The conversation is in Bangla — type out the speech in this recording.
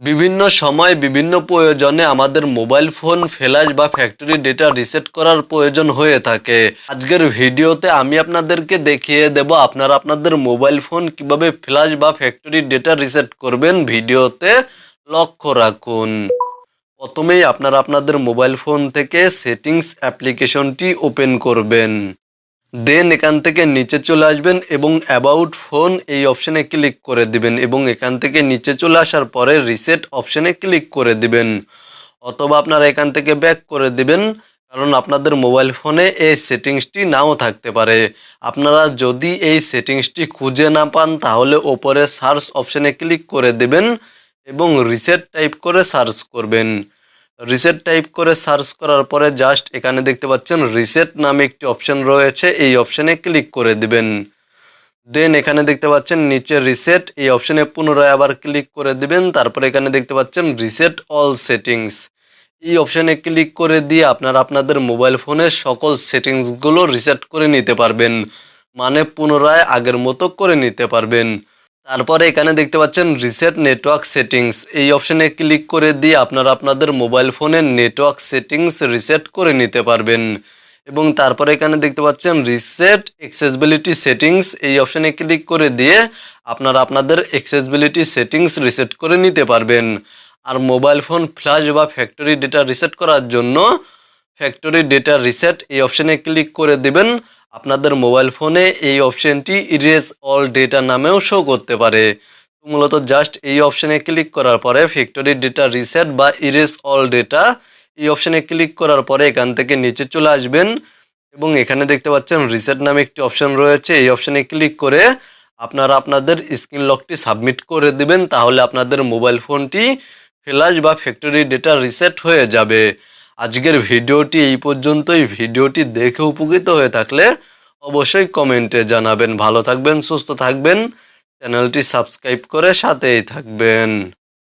বিভিন্ন সময় বিভিন্ন প্রয়োজনে আমাদের মোবাইল ফোন, ফ্ল্যাশ বা ফ্যাক্টরি ডেটা রিসেট করার প্রয়োজন হয়ে থাকে। আজকের ভিডিওতে আমি আপনাদেরকে দেখিয়ে দেব আপনারা আপনাদের মোবাইল ফোন কীভাবে ফ্ল্যাশ বা ফ্যাক্টরি ডেটা রিসেট করবেন ভিডিওতে লক্ষ্য রাখুন। প্রথমেই আপনারা আপনাদের মোবাইল ফোন থেকে সেটিংস অ্যাপ্লিকেশনটি ওপেন করবেন। দেন এখান থেকে নিচে চলে আসবেন এবং অ্যাবাউট ফোন এই অপশানে ক্লিক করে দিবেন এবং এখান থেকে নিচে চলে আসার পরে রিসেট অপশানে ক্লিক করে দিবেন। অথবা আপনারা এখান থেকে ব্যাক করে দিবেন, কারণ আপনাদের মোবাইল ফোনে এই সেটিংসটি নাও থাকতে পারে। আপনারা যদি এই সেটিংসটি খুঁজে না পান, তাহলে ওপরে সার্চ অপশানে ক্লিক করে দেবেন এবং রিসেট টাইপ করে সার্চ করবেন। রিসেট টাইপ করে সার্চ করার পরে জাস্ট এখানে দেখতে পাচ্ছেন রিসেট নামে একটি অপশন রয়েছে, এই অপশনে ক্লিক করে দিবেন। দেন এখানে দেখতে পাচ্ছেন নিচে রিসেট এই অপশনে পুনরায় আবার ক্লিক করে দিবেন। তারপরে এখানে দেখতে পাচ্ছেন রিসেট অল সেটিংস এই অপশনে ক্লিক করে দিয়ে আপনারা আপনাদের মোবাইল ফোনের সকল সেটিংসগুলো রিসেট করে নিতে পারবেন। মানে পুনরায় আগের মতো করে নিতে পারবেন। তারপরে এখানে দেখতে পাচ্ছেন রিসেট নেটওয়ার্ক সেটিংস এই অপশনে ক্লিক করে দিয়ে আপনারা আপনাদের মোবাইল ফোনের নেটওয়ার্ক সেটিংস রিসেট করে নিতে পারবেন। এবং তারপরে এখানে দেখতে পাচ্ছেন রিসেট অ্যাক্সেসিবিলিটি সেটিংস এই অপশনে ক্লিক করে দিয়ে আপনারা আপনাদের অ্যাক্সেসিবিলিটি সেটিংস রিসেট করে নিতে পারবেন। আর মোবাইল ফোন ফ্ল্যাশ বা ফ্যাক্টরি ডেটা রিসেট করার জন্য ফ্যাক্টরি ডেটা রিসেট এই অপশনে ক্লিক করে দিবেন। আপনাদের মোবাইল ফোনে এই অপশানটি ইরেজ অল ডেটা নামেও শো করতে পারে। মূলত জাস্ট এই অপশানে ক্লিক করার পরে ফ্যাক্টরি ডেটা রিসেট বা ইরেজ অল ডেটা এই অপশানে ক্লিক করার পরে এখান থেকে নিচে চলে আসবেন এবং এখানে দেখতে পাচ্ছেন রিসেট নামে একটি অপশান রয়েছে। এই অপশানে ক্লিক করে আপনারা আপনাদের স্ক্রিন লকটি সাবমিট করে দিবেন, তাহলে আপনাদের মোবাইল ফোনটি ফ্ল্যাশ বা ফ্যাক্টরি ডেটা রিসেট হয়ে যাবে। আজকের ভিডিওটি এই পর্যন্তই। ভিডিওটি দেখে উপকৃত হয়ে থাকলে অবশ্যই কমেন্টে জানাবেন। ভালো থাকবেন, সুস্থ থাকবেন। চ্যানেলটি সাবস্ক্রাইব করে সাথেই থাকবেন।